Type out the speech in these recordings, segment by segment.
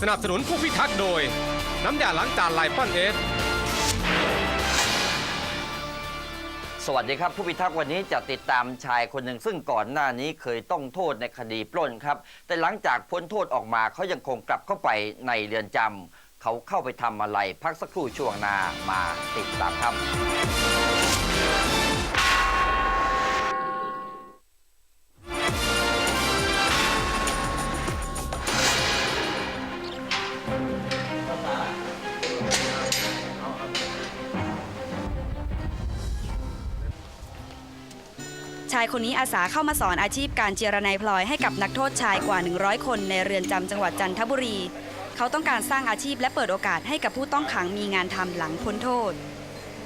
สนับสนุนผู้พิทักษ์โดย น้ำยาล้างจานไลปอนเอส สวัสดีครับผู้พิทักษ์วันนี้จะติดตามชายคนหนึ่งซึ่งก่อนหน้านี้เคยต้องโทษในคดีปล้นครับ แต่หลังจากพ้นโทษออกมาเขายังคงกลับเข้าไปในเรือนจำเขาเข้าไปทำอะไร พักสักครู่ช่วงหน้ามาติดตามครับ ชายคนนี้อาสาเข้ามาสอนอาชีพการเจรไนายพลอยให้กับนักโทษชายกว่า 100 คนในเรือนจำจังหวัดจันทบุรี เขาต้องการสร้างอาชีพและเปิดโอกาสให้กับผู้ต้องขังมีงานทำหลังพ้นโทษ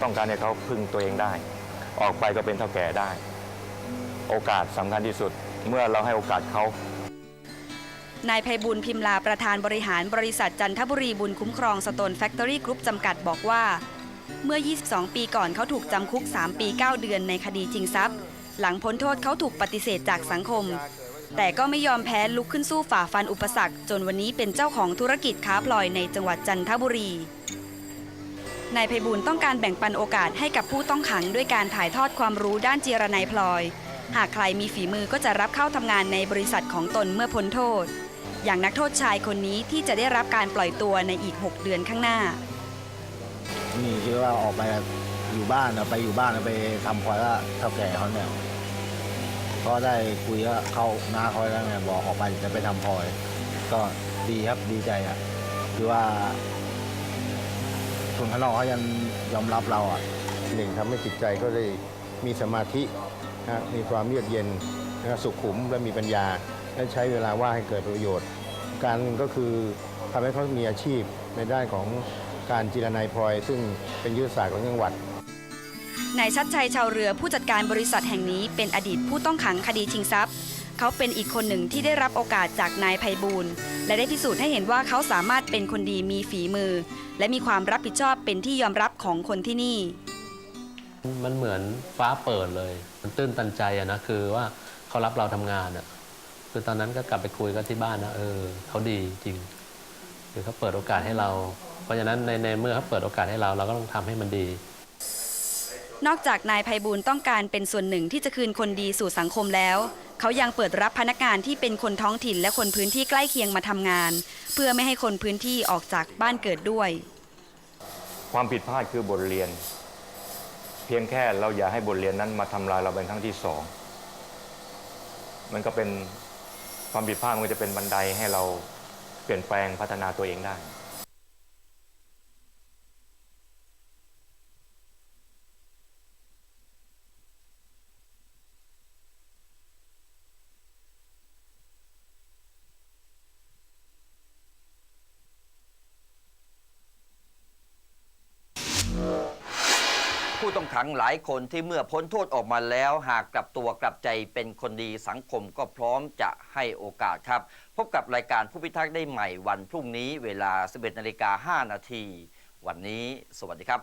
ต้องการให้เขาพึ่งตัวเองได้ ออกไปก็เป็นเท่าแก่ได้ โอกาสสำคัญที่สุดเมื่อเราให้โอกาสเขานายไพบุญพิมลาประธานบริหารบริษัทจันทบุรีบุญคุ้มครองสโตนแฟคทอรี่กรุ๊ปจำกัดบอกว่า เมื่อ 22 ปีก่อนเขาถูกจำคุก 3 ปี 9 เดือนในคดีชิงทรัพย์ หลังพ้นโทษเขาถูกปฏิเสธจากสังคม แต่ก็ไม่ยอมแพ้ลุกขึ้นสู้ฝ่าฟันอุปสรรค จนวันนี้เป็นเจ้าของธุรกิจค้าพลอยในจังหวัดจันทบุรีนายไพบูลต้องการแบ่งปันโอกาสให้กับผู้ต้องขังด้วยการถ่ายทอดความรู้ด้านเจรไนายพลอย หากใครมีฝีมือก็จะรับเข้าทำงานในบริษัทของตนเมื่อพ้นโทษ อย่างนักโทษชายคนนี้ที่จะได้รับการปล่อยตัวในอีก 6 เดือนข้างหน้า นี่คือว่าออกไป อยู่บ้านอะไปอยู่บ้านอะไปทำพลอยก็เท่าแก่เขาเนี่ยก็ได้คุยกับเขาน้าเขาแล้วไงบอกออกไปจะไปทำพลอย ก็ดีครับดีใจอะคือว่าคนข้างนอกเขายังยอมรับเราอะหนึ่งทำให้จิตใจก็ได้มีสมาธินะมีความเยือกเย็นนะสุขุมและมีปัญญา และใช้เวลาว่างให้เกิดประโยชน์ การก็คือทำให้เขามีอาชีพในด้านของการจีรนายพลอย ซึ่งเป็นยุทธศาสตร์ของจังหวัด นายชัดชัยชาวเรือผู้จัดการบริษัทแห่งนี้เป็นอดีตผู้ต้องขังคดีชิงทรัพย์ เขาเป็นอีกคนหนึ่งที่ได้รับโอกาสจากนายไพบูลย์และได้พิสูจน์ให้เห็นว่าเขาสามารถเป็นคนดีมีฝีมือ และมีความรับผิดชอบเป็นที่ยอมรับของคนที่นี่ มันเหมือนฟ้าเปิดเลย มันตื้นตันใจอะนะคือว่าเขารับเราทำงานอะคือตอนนั้นก็กลับไปคุยกันที่บ้านนะเออเขาดีจริง คือเขาเปิดโอกาสให้เรา เพราะฉะนั้นในในเมื่อเขาเปิดโอกาสให้เราเราก็ต้องทำให้มันดี นอกจากนายไพบูลต้องการเป็นส่วนหนึ่งที่จะคืนคนดีสู่สังคมแล้ว เขายังเปิดรับพนักงานที่เป็นคนท้องถิ่นและคนพื้นที่ใกล้เคียงมาทำงาน เพื่อไม่ให้คนพื้นที่ออกจากบ้านเกิดด้วย ความผิดพลาดคือบทเรียน เพียงแค่เราอย่าให้บทเรียนนั้นมาทำลายเราเป็นครั้งที่สองมันก็เป็นความผิดพลาดมันจะเป็นบันไดให้เราเปลี่ยนแปลงพัฒนาตัวเองได้ ผู้ต้องขังหลายคนที่เมื่อพ้นโทษออกมาแล้ว หากกลับตัวกลับใจเป็นคนดีสังคมก็พร้อมจะให้โอกาสครับ พบกับรายการผู้พิทักษ์ได้ใหม่วันพรุ่งนี้เวลา 11นาฬิกา5นาทีวันนี้ สวัสดีครับ